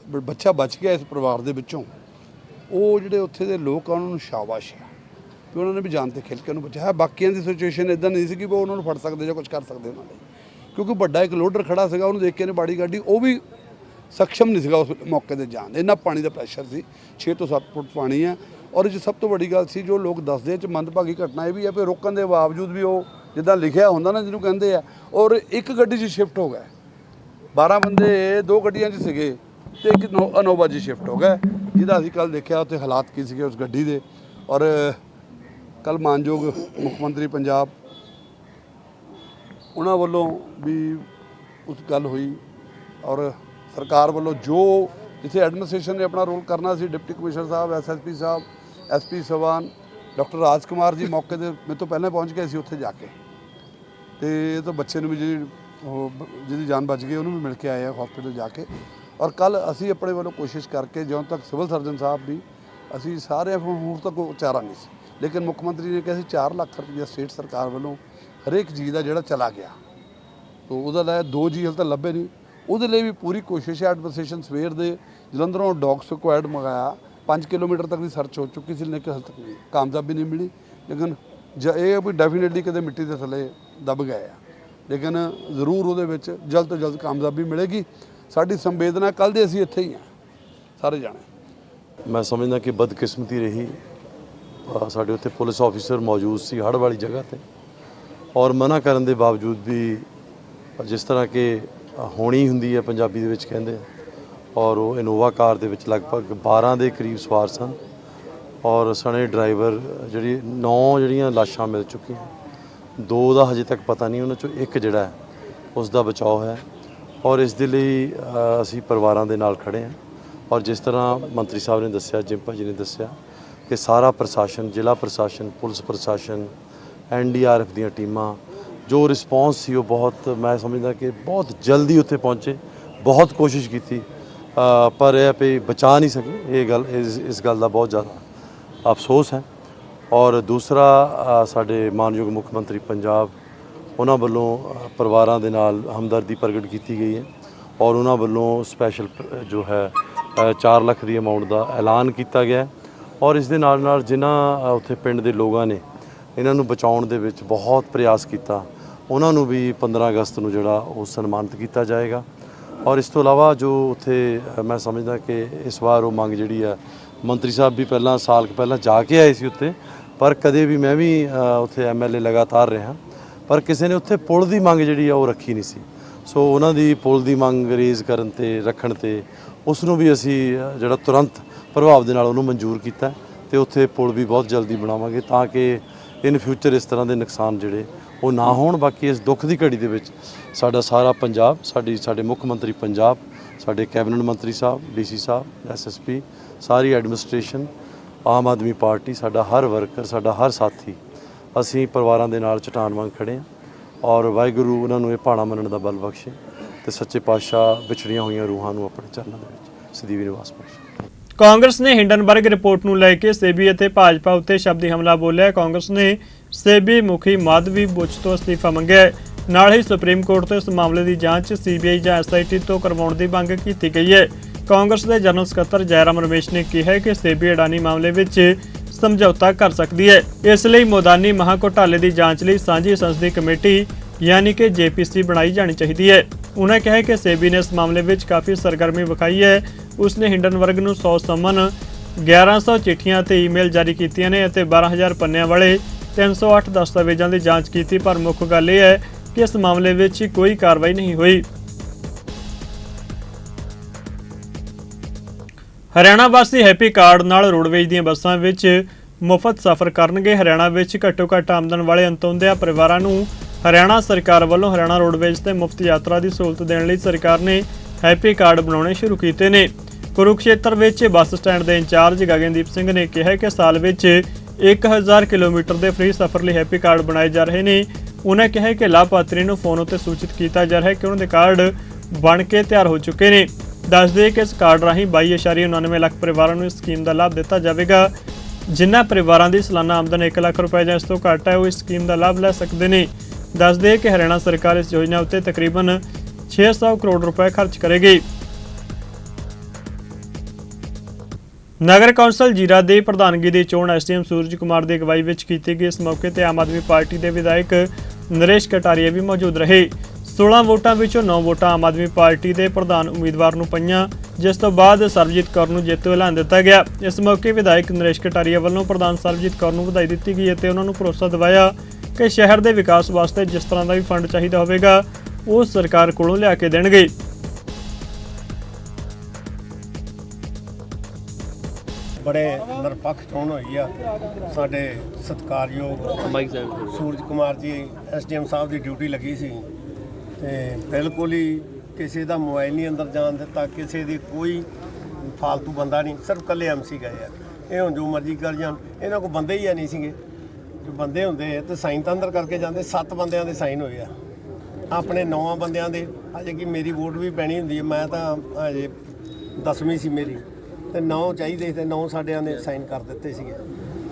ਬੱਚਾ ਬਚ ਗਿਆ ਇਸ ਪਰਿਵਾਰ ਦੇ ਵਿੱਚੋਂ, ਉਹ ਜਿਹੜੇ ਉੱਥੇ ਦੇ ਲੋਕ ਆ, ਉਹਨਾਂ ਨੂੰ ਸ਼ਾਬਾਸ਼ ਹੈ ਵੀ ਉਹਨਾਂ ਨੇ ਵੀ ਜਾਨ ਤੇ ਖਿੱਚ ਕੇ ਉਹਨੂੰ ਬਚਾਇਆ ਬਾਕੀਆਂ ਦੀ ਸਿਚੁਏਸ਼ਨ ਇਦਾਂ ਨਹੀਂ ਸੀ ਕਿ ਉਹ ਉਹਨਾਂ ਨੂੰ ਫੜ ਸਕਦੇ ਜਾਂ ਕੁਝ ਕਰ ਸਕਦੇ ਉਹਨਾਂ ਲਈ। ਕਿਉਂਕਿ ਵੱਡਾ ਇੱਕ ਲੋਡਰ ਖੜਾ ਸੀਗਾ, ਉਹਨੂੰ ਦੇਖ ਕੇ ਨੇ ਬਾੜੀ ਗੱਡੀ, ਉਹ ਵੀ ਸક્ષਮ ਨਹੀਂ ਸੀਗਾ ਉਸ ਮੌਕੇ ਤੇ ਜਾਣ ਇੰਨਾ ਪਾਣੀ ਦਾ ਪ੍ਰੈਸ਼ਰ ਸੀ 6 ਤੋਂ 7 ਫੁੱਟ ਪਾਣੀ ਹੈ ਔਰ ਇਹ 'ਚ ਸਭ ਤੋਂ ਵੱਡੀ ਗੱਲ ਸੀ ਜੋ ਲੋਕ ਦੱਸਦੇ ਚ ਮੰਦਭਾਗੀ ਘਟਨਾ ਇਹ ਵੀ ਹੈ ਕਿ ਰੋਕਣ ਦੇ ਬਾਵਜੂਦ ਵੀ ਉਹ ਜਿੱਦਾਂ ਲਿਖਿਆ ਹੁੰਦਾ ਨਾ ਜਿਹਨੂੰ ਕਹਿੰਦੇ ਆ, ਔਰ ਇੱਕ ਗੱਡੀ 'ਚ ਸ਼ਿਫਟ ਹੋ ਗਏ। 12 ਬੰਦੇ, ਦੋ ਗੱਡੀਆਂ 'ਚ ਸੀਗੇ ਤੇ ਇੱਕ ਅਨੋਵਾ 'ਚ ਸ਼ਿਫਟ ਹੋ ਗਏ। ਜਿਹਦਾ ਅਸੀਂ ਕੱਲ ਦੇਖਿਆ ਉੱਥੇ ਹਾਲਾਤ ਕੀ ਸੀਗੇ ਉਸ ਗੱਡੀ ਦੇ। ਔਰ ਕੱਲ ਮਾਨਯੋਗ ਮੁੱਖ ਮੰਤਰੀ ਪੰਜਾਬ, ਉਹਨਾਂ ਵੱਲੋਂ ਵੀ ਉਸ ਗੱਲ ਹੋਈ। ਔਰ ਸਰਕਾਰ ਵੱਲੋਂ ਜੋ ਜਿੱਥੇ ਐਡਮਿਨਿਸਟ੍ਰੇਸ਼ਨ ਨੇ ਆਪਣਾ ਰੋਲ ਕਰਨਾ ਸੀ ਡਿਪਟੀ ਕਮਿਸ਼ਨਰ ਸਾਹਿਬ ਐਸਐਸਪੀ ਸਾਹਿਬ ਐਸਪੀ ਸਵਾਨ, ਡਾਕਟਰ ਰਾਜ ਕੁਮਾਰ ਜੀ ਮੌਕੇ ਤੇ ਮੇਰੇ ਤੋਂ ਪਹਿਲਾਂ ਪਹੁੰਚ ਗਏ ਸੀ ਉੱਥੇ ਜਾ ਕੇ। ਤੇ ਇਹ ਤਾਂ ਬੱਚੇ ਨੂੰ ਵੀ ਜਿਹੜੀ ਉਹ ਜਿਹਦੀ ਜਾਨ ਬਚ ਗਈ, ਉਹਨੂੰ ਵੀ ਮਿਲ ਕੇ ਆਏ ਆ ਹਸਪੀਟਲ ਜਾ ਕੇ। ਔਰ ਕੱਲ ਅਸੀਂ ਆਪਣੇ ਵੱਲੋਂ ਕੋਸ਼ਿਸ਼ ਕਰਕੇ ਜਦੋਂ ਤੱਕ ਸਿਵਲ ਸਰਜਨ ਸਾਹਿਬ ਵੀ ਅਸੀਂ ਸਾਰੇ ਹੁਣ ਤੱਕ ਕੋਈ ਨਹੀਂ ਸੀ। ਲੇਕਿਨ ਮੁੱਖ ਮੰਤਰੀ ਨੇ ਕਿਹਾ ਸੀ 4 ਲੱਖ ਰੁਪਏ ਸਟੇਟ ਸਰਕਾਰ ਵੱਲੋਂ ਹਰੇਕ ਜੀ ਦਾ ਜਿਹੜਾ ਚਲਾ ਗਿਆ। ਤੋ ਉਹਦਾ ਲੈ ਦੋ ਜੀ ਹਲ ਤਾਂ ਲੱਭੇ ਨਹੀਂ। ਉਹਦੇ ਲਈ ਵੀ ਪੂਰੀ ਕੋਸ਼ਿਸ਼ ਹੈ, ਐਡਮਿਨਿਸਟ੍ਰੇਸ਼ਨ ਸਵੇਰ ਦੇ ਜਲੰਧਰੋਂ ਡੌਗ ਸਕੁਐਡ ਮੰਗਾਇਆ। 5 ਕਿਲੋਮੀਟਰ ਤੱਕ ਦੀ ਸਰਚ ਹੋ ਚੁੱਕੀ ਸੀ, ਲੇਕਿਨ ਹਾਲੇ ਤੱਕ ਕਾਮਯਾਬੀ ਨਹੀਂ ਮਿਲੀ। ਲੇਕਿਨ ਜ- ਇਹ ਹੈ ਵੀ ਡੈਫੀਨਿਟਲੀ ਕਦੇ ਮਿੱਟੀ ਦੇ ਥੱਲੇ ਦਬ ਗਏ ਆ। ਲੇਕਿਨ ਜ਼ਰੂਰ ਉਹਦੇ ਵਿੱਚ ਜਲਦ ਤੋਂ ਜਲਦ ਕਾਮਯਾਬੀ ਮਿਲੇਗੀ। ਸਾਡੀ ਸੰਵੇਦਨਾ ਕੱਲ ਦੇ ਅਸੀਂ ਇੱਥੇ ਹੀ ਆ, ਸਾਰੇ ਜਾਣੇ। ਮੈਂ ਸਮਝਦਾ ਕਿ ਬਦਕਿਸਮਤੀ ਰਹੀ। ਸਾਡੇ ਉੱਥੇ ਪੁਲਿਸ ਆਫੀਸਰ ਮੌਜੂਦ ਸੀ ਹੜ੍ਹ ਵਾਲੀ ਜਗ੍ਹਾ ਤੇ। ਔਰ ਮਨਾ ਕਰਨ ਦੇ ਬਾਵਜੂਦ ਵੀ ਜਿਸ ਤਰ੍ਹਾਂ ਕਿ ਹੋਣੀ ਹੁੰਦੀ ਹੈ ਪੰਜਾਬੀ ਦੇ ਵਿੱਚ ਕਹਿੰਦੇ ਔਰ ਉਹ ਇਨੋਵਾ ਕਾਰ ਦੇ ਵਿੱਚ ਲਗਭਗ 12 ਦੇ ਕਰੀਬ ਸਵਾਰ ਸਨ। ਔਰ ਸਣੇ ਡਰਾਈਵਰ ਜਿਹੜੀ 9 ਜਿਹੜੀਆਂ ਲਾਸ਼ਾਂ ਮਿਲ ਚੁੱਕੀਆਂ ਦੋ ਦਾ ਹਜੇ ਤੱਕ ਪਤਾ ਨਹੀਂ ਉਹਨਾਂ ਚੋਂ ਇੱਕ ਜਿਹੜਾ ਹੈ, ਉਸ ਦਾ ਬਚਾਅ ਹੈ। ਔਰ ਇਸ ਦੇ ਲਈ ਅਸੀਂ ਪਰਿਵਾਰਾਂ ਦੇ ਨਾਲ ਖੜੇ ਹਾਂ। ਔਰ ਜਿਸ ਤਰ੍ਹਾਂ ਮੰਤਰੀ ਸਾਹਿਬ ਨੇ ਦੱਸਿਆ ਜਿੰਪਾ ਜੀ ਨੇ ਦੱਸਿਆ ਕਿ ਸਾਰਾ ਪ੍ਰਸ਼ਾਸਨ, ਜ਼ਿਲ੍ਹਾ ਪ੍ਰਸ਼ਾਸਨ, ਪੁਲਿਸ ਪ੍ਰਸ਼ਾਸਨ ਐਨਡੀਆਰਐਫ ਦੀਆਂ ਟੀਮਾਂ, ਜੋ ਰਿਸਪੌਂਸ ਸੀ ਉਹ ਬਹੁਤ, ਮੈਂ ਸਮਝਦਾ ਕਿ ਬਹੁਤ ਜਲਦੀ ਉੱਥੇ ਪਹੁੰਚੇ, ਬਹੁਤ ਕੋਸ਼ਿਸ਼ ਕੀਤੀ। ਪਰ ਇਹ ਵੀ ਬਚਾ ਨਹੀਂ ਸਕੇ। ਇਹ ਗੱਲ ਇਸ ਇਸ ਗੱਲ ਦਾ ਬਹੁਤ ਜ਼ਿਆਦਾ ਅਫਸੋਸ ਹੈ। ਔਰ ਦੂਸਰਾ ਸਾਡੇ ਮਾਨਯੋਗ ਮੁੱਖ ਮੰਤਰੀ ਪੰਜਾਬ ਉਹਨਾਂ ਵੱਲੋਂ ਪਰਿਵਾਰਾਂ ਦੇ ਨਾਲ ਹਮਦਰਦੀ ਪ੍ਰਗਟ ਕੀਤੀ ਗਈ ਹੈ ਔਰ ਉਹਨਾਂ ਵੱਲੋਂ ਸਪੈਸ਼ਲ ਜੋ ਹੈ ਅ, 4 ਲੱਖ ਦੀ ਅਮਾਉਂਟ ਦਾ ਐਲਾਨ ਕੀਤਾ ਗਿਆ ਔਰ ਇਸ ਦੇ ਨਾਲ ਨਾਲ ਜਿਨ੍ਹਾਂ ਉੱਥੇ ਪਿੰਡ ਦੇ ਲੋਕਾਂ ਨੇ ਇਹਨਾਂ ਨੂੰ ਬਚਾਉਣ ਦੇ ਵਿੱਚ ਬਹੁਤ ਪ੍ਰਯਾਸ ਕੀਤਾ ਉਹਨਾਂ ਨੂੰ ਵੀ 15 ਅਗਸਤ ਨੂੰ ਜਿਹੜਾ ਉਹ ਸਨਮਾਨਿਤ ਕੀਤਾ ਜਾਏਗਾ। ਔਰ ਇਸ ਤੋਂ ਇਲਾਵਾ ਜੋ ਉੱਥੇ ਮੈਂ ਸਮਝਦਾ ਕਿ ਇਸ ਵਾਰ ਉਹ ਮੰਗ ਜਿਹੜੀ ਆ ਮੰਤਰੀ ਸਾਹਿਬ ਵੀ ਪਹਿਲਾਂ ਸਾਲ ਕੁ ਪਹਿਲਾਂ ਜਾ ਕੇ ਆਏ ਸੀ ਉੱਤੇ ਪਰ ਕਦੇ ਵੀ ਮੈਂ ਵੀ ਅ, ਉੱਥੇ ਐਮਐਲਏ ਲਗਾਤਾਰ ਰਿਹਾ। ਪਰ ਕਿਸੇ ਨੇ ਉੱਥੇ ਪੁਲ ਦੀ ਮੰਗ ਜਿਹੜੀ ਆ ਉਹ ਰੱਖੀ ਨਹੀਂ ਸੀ। ਸੋ ਉਹਨਾਂ ਦੀ ਪੁਲ ਦੀ ਮੰਗ ਰੇਜ਼ ਕਰਨ ਤੇ ਰੱਖਣ ਤੇ ਉਸ ਨੂੰ ਵੀ ਅਸੀਂ ਜਿਹੜਾ ਤੁਰੰਤ ਪ੍ਰਭਾਵ ਦੇ ਨਾਲ ਉਹਨੂੰ ਮਨਜ਼ੂਰ ਕੀਤਾ ਤੇ ਉੱਥੇ ਪੁਲ ਵੀ ਬਹੁਤ ਜਲਦੀ ਬਣਾਵਾਂਗੇ ਤਾਂ ਕਿ ਇਨ ਫਿਊਚਰ ਇਸ ਤਰ੍ਹਾਂ ਦੇ ਨੁਕਸਾਨ ਜਿਹੜੇ ਉਹ ਨਾ ਹੋਣ, ਬਾਕੀ ਇਸ ਦੁੱਖ ਦੀ ਘੜੀ ਦੇ ਵਿੱਚ ਸਾਡਾ ਸਾਰਾ ਪੰਜਾਬ, ਸਾਡੀ, ਸਾਡੇ ਮੁੱਖ ਮੰਤਰੀ ਪੰਜਾਬ, ਸਾਡੇ ਕੈਬਨਿਟ ਮੰਤਰੀ ਸਾਹਿਬ, ਡੀਸੀ ਸਾਹਿਬ ਐਸਐਸਪੀ ਸਾਰੀ ਐਡਮਿਨਿਸਟ੍ਰੇਸ਼ਨ, ਆਮ ਆਦਮੀ ਪਾਰਟੀ, ਸਾਡਾ ਹਰ ਵਰਕਰ, ਸਾਡਾ ਹਰ ਸਾਥੀ, ਅਸੀਂ ਪਰਿਵਾਰਾਂ ਦੇ ਨਾਲ ਚਟਾਨ ਵਾਂਗ ਖੜੇ ਹਾਂ ਔਰ ਵਾਹਿਗੁਰੂ ਉਹਨਾਂ ਨੂੰ ਇਹ ਭਾਣਾ ਮੰਨਣ ਦਾ ਬਲ ਬਖਸ਼ੇ ਤੇ ਸੱਚੇ ਪਾਤਸ਼ਾਹ ਵਿਛੜੀਆਂ ਹੋਈਆਂ ਰੂਹਾਂ ਨੂੰ ਆਪਣੇ ਚਰਨਾਂ ਦੇ ਵਿੱਚ, ਸਦੀਵੀ ਨਿਵਾਸ ਬਖਸ਼ੇ। ਕਾਂਗਰਸ ਨੇ ਹਿੰਡਨਬਰਗ ਰਿਪੋਰਟ ਨੂੰ ਲੈ ਕੇ ਸੇਬੀ ਅਤੇ ਭਾਜਪਾ ਉੱਤੇ ਸ਼ਬਦੀ ਹਮਲਾ ਬੋਲਿਆ। ਕਾਂਗਰਸ ਨੇ ਸੇਬੀ ਮੁਖੀ ਮਾਧਵੀ ਬੁੱਚ ਤੋਂ ਅਸਤੀਫਾ ਮੰਗਿਆ। ਨਾਲ ਹੀ ਸੁਪਰੀਮ ਕੋਰਟ ਤੋਂ ਇਸ ਮਾਮਲੇ ਦੀ ਜਾਂਚ ਸੀਬੀਆਈ ਜਾਂ ਐਸਆਈਟੀ ਤੋਂ ਕਰਵਾਉਣ ਦੀ ਮੰਗ ਕੀਤੀ ਗਈ ਹੈ। ਕਾਂਗਰਸ ਦੇ ਜਨਰਲ ਸਕੱਤਰ ਜੈਰਾਮ ਰਮੇਸ਼ ਨੇ ਕਿਹਾ ਕਿ ਸੇਬੀ ਅਡਾਨੀ ਮਾਮਲੇ ਵਿੱਚ ਸਮਝੌਤਾ ਕਰ ਸਕਦੀ ਹੈ। ਇਸ ਲਈ ਮੋਦਾਨੀ ਮਹਾ ਘੋਟਾਲੇ ਦੀ ਜਾਂਚ ਲਈ ਸਾਂਝੀ ਸੰਸਦੀ ਕਮੇਟੀ, ਯਾਨੀ ਕਿ ਜੇਪੀਸੀ ਬਣਾਈ ਜਾਣੀ ਚਾਹੀਦੀ ਹੈ। ਉਹਨਾਂ ਕਿਹਾ ਕਿ ਸੇਬੀ ਨੇ ਇਸ ਮਾਮਲੇ ਵਿੱਚ ਕਾਫੀ ਸਰਗਰਮੀ ਵਿਖਾਈ ਹੈ। ਉਸਨੇ ਹਿੰਡਨਬਰਗ ਨੂੰ 100 ਸਮਨ 1100 ਚਿੱਠੀਆਂ ਤੇ ਈਮੇਲ ਜਾਰੀ ਕੀਤੀਆਂ ਨੇ ਅਤੇ 12000 ਪੰਨਿਆਂ ਵਾਲੇ 308 ਦਸਤਾਵੇਜ਼ਾਂ ਦੀ ਜਾਂਚ ਕੀਤੀ, ਪਰ ਮੁੱਖ ਗੱਲ ਇਹ ਹੈ ਕਿ ਇਸ ਮਾਮਲੇ ਵਿੱਚ ਕੋਈ ਕਾਰਵਾਈ ਨਹੀਂ ਹੋਈ। ਹਰਿਆਣਾ ਵਾਸੀ ਹੈਪੀ ਕਾਰਡ ਨਾਲ ਰੋਡਵੇਜ ਦੀਆਂ ਬੱਸਾਂ ਵਿੱਚ ਮੁਫਤ ਸਫ਼ਰ ਕਰਨਗੇ। ਹਰਿਆਣਾ ਵਿੱਚ ਘੱਟੋ ਘੱਟ ਆਮਦਨ ਵਾਲੇ ਅੰਤੋਦਿਆ ਪਰਿਵਾਰਾਂ ਨੂੰ ਹਰਿਆਣਾ ਸਰਕਾਰ ਵੱਲੋਂ ਹਰਿਆਣਾ ਰੋਡਵੇਜ ਤੇ ਮੁਫਤ ਯਾਤਰਾ ਦੀ ਸਹੂਲਤ ਦੇਣ ਲਈ ਸਰਕਾਰ ਨੇ ਹੈਪੀ ਕਾਰਡ ਬਣਾਉਣੇ ਸ਼ੁਰੂ ਕੀਤੇ ਨੇ। ਕੁਰੂਕਸ਼ੇਤਰ ਵਿੱਚ ਬੱਸ ਸਟੈਂਡ ਦੇ ਇੰਚਾਰਜ ਗਗਨਦੀਪ ਸਿੰਘ ਨੇ ਕਿਹਾ ਕਿ ਸਾਲ ਵਿੱਚ 1000 ਕਿਲੋਮੀਟਰ ਦੇ ਫ੍ਰੀ ਸਫ਼ਰ ਲਈ ਹੈਪੀ ਕਾਰਡ ਬਣਾਏ ਜਾ ਰਹੇ ਨੇ। ਉਹਨਾਂ ਕਿਹਾ ਕਿ ਲਾਭਪਾਤਰੀ ਨੂੰ ਫੋਨ ਉੱਤੇ ਸੂਚਿਤ ਕੀਤਾ ਜਾ ਰਿਹਾ ਹੈ ਕਿ ਉਹਨਾਂ ਦੇ ਕਾਰਡ ਬਣ ਕੇ ਤਿਆਰ ਹੋ ਚੁੱਕੇ ਨੇ। ਦੱਸ ਦੱਸਦੇ ਕਿ ਇਸ ਕਾਰਡ ਰਾਹੀਂ 22.99 ਲੱਖ ਪਰਿਵਾਰਾਂ ਨੂੰ ਇਸ ਸਕੀਮ ਦਾ ਲਾਭ ਦਿੱਤਾ ਜਾਵੇਗਾ। ਜਿਨ੍ਹਾਂ ਪਰਿਵਾਰਾਂ ਦੀ ਸਾਲਾਨਾ ਆਮਦਨ 1 ਲੱਖ ਰੁਪਏ ਜਾਂ ਇਸ ਤੋਂ ਘੱਟ ਹੈ, ਉਹ ਇਸ ਸਕੀਮ ਦਾ ਲਾਭ ਲੈ ਸਕਦੇ ਨੇ। ਦੱਸਦੇ ਕਿ ਹਰਿਆਣਾ ਸਰਕਾਰ ਇਸ ਯੋਜਨਾ ਉੱਤੇ ਤਕਰੀਬਨ 600 ਕਰੋੜ ਰੁਪਏ ਖਰਚ ਕਰੇਗੀ। ਨਗਰ ਕੌਂਸਲ ਜੀਰਾ ਦੇ ਪ੍ਰਧਾਨਗੀ ਦੀ ਚੋਣ ਐਸਡੀਐਮ ਸੂਰਜ ਕੁਮਾਰ ਦੀ ਅਗਵਾਈ ਵਿੱਚ ਕੀਤੀ ਗਈ। ਇਸ ਮੌਕੇ ਤੇ ਆਮ ਆਦਮੀ ਪਾਰਟੀ ਦੇ ਵਿਧਾਇਕ ਨਰੇਸ਼ ਕਟਾਰੀਆ ਵੀ ਮੌਜੂਦ ਰਹੇ। 16 ਵੋਟਾਂ ਵਿੱਚੋਂ 9 ਵੋਟਾਂ ਆਮ ਆਦਮੀ ਪਾਰਟੀ ਦੇ ਪ੍ਰਧਾਨ ਉਮੀਦਵਾਰ ਨੂੰ ਪਈਆਂ, ਜਿਸ ਤੋਂ ਬਾਅਦ ਸਰਬਜੀਤ ਕੌਰ ਨੂੰ ਜੇਤੂ ਐਲਾਨ ਦਿੱਤਾ ਗਿਆ। ਇਸ ਮੌਕੇ ਵਿਧਾਇਕ ਨਰੇਸ਼ ਕਟਾਰੀਆ ਵੱਲੋਂ ਪ੍ਰਧਾਨ ਸਰਬਜੀਤ ਕੌਰ ਨੂੰ ਵਧਾਈ ਦਿੱਤੀ ਗਈ ਅਤੇ ਉਹਨਾਂ ਨੂੰ ਭਰੋਸਾ ਦਿਵਾਇਆ। ਕਿ ਸ਼ਹਿਰ ਦੇ ਵਿਕਾਸ ਵਾਸਤੇ ਜਿਸ ਤਰ੍ਹਾਂ ਦਾ ਵੀ ਫੰਡ ਚਾਹੀਦਾ ਹੋਵੇਗਾ ਉਹ ਸਰਕਾਰ ਕੋਲੋਂ ਲਿਆ ਕੇ ਦੇਣਗੇ। ਬੜੇ ਨਿਰਪੱਖ ਚੋਣ ਹੋਈ ਆ। ਸਾਡੇ ਸਤਿਕਾਰਯੋਗ ਮਾਈਕ ਸਾਹਿਬ ਸੂਰਜ ਕੁਮਾਰ ਜੀ ਐਸਡੀਐਮ ਸਾਹਿਬ ਦੀ ਡਿਊਟੀ ਲੱਗੀ ਸੀ। ਤੇ ਬਿਲਕੁਲ ਹੀ ਕਿਸੇ ਦਾ ਮੋਬਾਈਲ ਨਹੀਂ ਅੰਦਰ ਜਾਣ ਦਿੱਤਾ ਕਿਸੇ ਦੀ ਕੋਈ ਫਾਲਤੂ ਬੰਦਾ ਨਹੀਂ ਸਿਰਫ ਕੱਲੇ ਐਮਸੀ ਗਏ ਆ। ਇਹ ਹੁਣ ਜੋ ਮਰਜ਼ੀ ਕਰ ਜਾਣ ਇਹਨਾਂ ਕੋਲ ਬੰਦੇ ਹੀ ਆ ਨਹੀਂ ਸੀਗੇ। ਜੋ ਬੰਦੇ ਹੁੰਦੇ ਤੇ ਸਾਈਨ ਤਾਂ ਅੰਦਰ ਕਰਕੇ ਜਾਂਦੇ, ਸੱਤ ਬੰਦਿਆਂ ਦੇ ਸਾਈਨ ਹੋਏ ਆ। ਆਪਣੇ ਨੌਵਾਂ ਬੰਦਿਆਂ ਦੇ ਅਜੇ ਕਿ ਮੇਰੀ ਵੋਟ ਵੀ ਪੈਣੀ ਹੁੰਦੀ ਹੈ ਮੈਂ ਤਾਂ ਅਜੇ 10ਵੀਂ ਸੀ ਮੇਰੀ। ਤੇ ਨੌ ਚਾਹੀਦੇ ਸੀ ਤੇ ਨੌ ਸਾਡਿਆਂ ਨੇ ਸਾਈਨ ਕਰ ਦਿੱਤੇ ਸੀਗੇ।